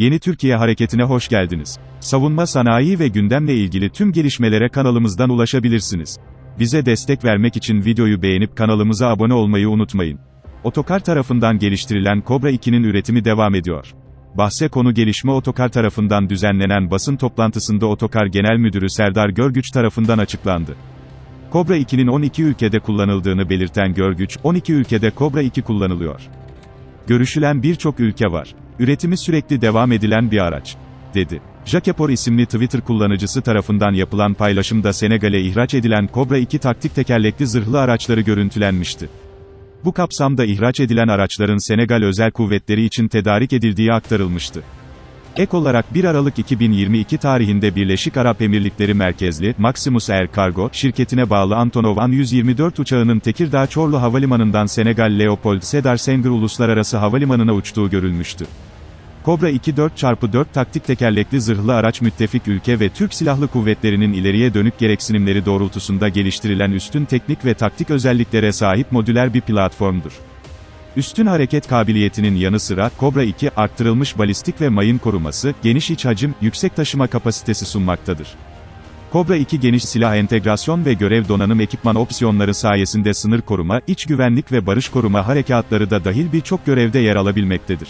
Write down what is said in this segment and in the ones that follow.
Yeni Türkiye Hareketi'ne hoş geldiniz. Savunma sanayi ve gündemle ilgili tüm gelişmelere kanalımızdan ulaşabilirsiniz. Bize destek vermek için videoyu beğenip kanalımıza abone olmayı unutmayın. Otokar tarafından geliştirilen Kobra 2'nin üretimi devam ediyor. Bahse konu gelişme Otokar tarafından düzenlenen basın toplantısında Otokar Genel Müdürü Serdar Görgüç tarafından açıklandı. Kobra 2'nin 12 ülkede kullanıldığını belirten Görgüç, 12 ülkede Kobra 2 kullanılıyor. Görüşülen birçok ülke var. Üretimi sürekli devam edilen bir araç, dedi. Jakepor isimli Twitter kullanıcısı tarafından yapılan paylaşımda Senegal'e ihraç edilen Kobra 2 taktik tekerlekli zırhlı araçları görüntülenmişti. Bu kapsamda ihraç edilen araçların Senegal özel kuvvetleri için tedarik edildiği aktarılmıştı. Ek olarak 1 Aralık 2022 tarihinde Birleşik Arap Emirlikleri merkezli Maximus Air Cargo şirketine bağlı Antonov An-124 uçağının Tekirdağ Çorlu Havalimanı'ndan Senegal Leopold Sedar Senghor Uluslararası Havalimanı'na uçtuğu görülmüştü. Kobra 2 4x4 taktik tekerlekli zırhlı araç müttefik ülke ve Türk Silahlı Kuvvetleri'nin ileriye dönük gereksinimleri doğrultusunda geliştirilen üstün teknik ve taktik özelliklere sahip modüler bir platformdur. Üstün hareket kabiliyetinin yanı sıra, Kobra 2, arttırılmış balistik ve mayın koruması, geniş iç hacim, yüksek taşıma kapasitesi sunmaktadır. Kobra 2 geniş silah entegrasyon ve görev donanım ekipman opsiyonları sayesinde sınır koruma, iç güvenlik ve barış koruma harekatları da dahil birçok görevde yer alabilmektedir.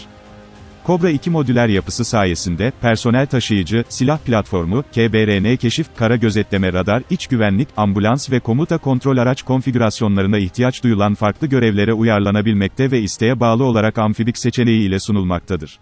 Kobra 2 modüler yapısı sayesinde, personel taşıyıcı, silah platformu, KBRN keşif, kara gözetleme radar, iç güvenlik, ambulans ve komuta kontrol araç konfigürasyonlarına ihtiyaç duyulan farklı görevlere uyarlanabilmekte ve isteğe bağlı olarak amfibik seçeneği ile sunulmaktadır.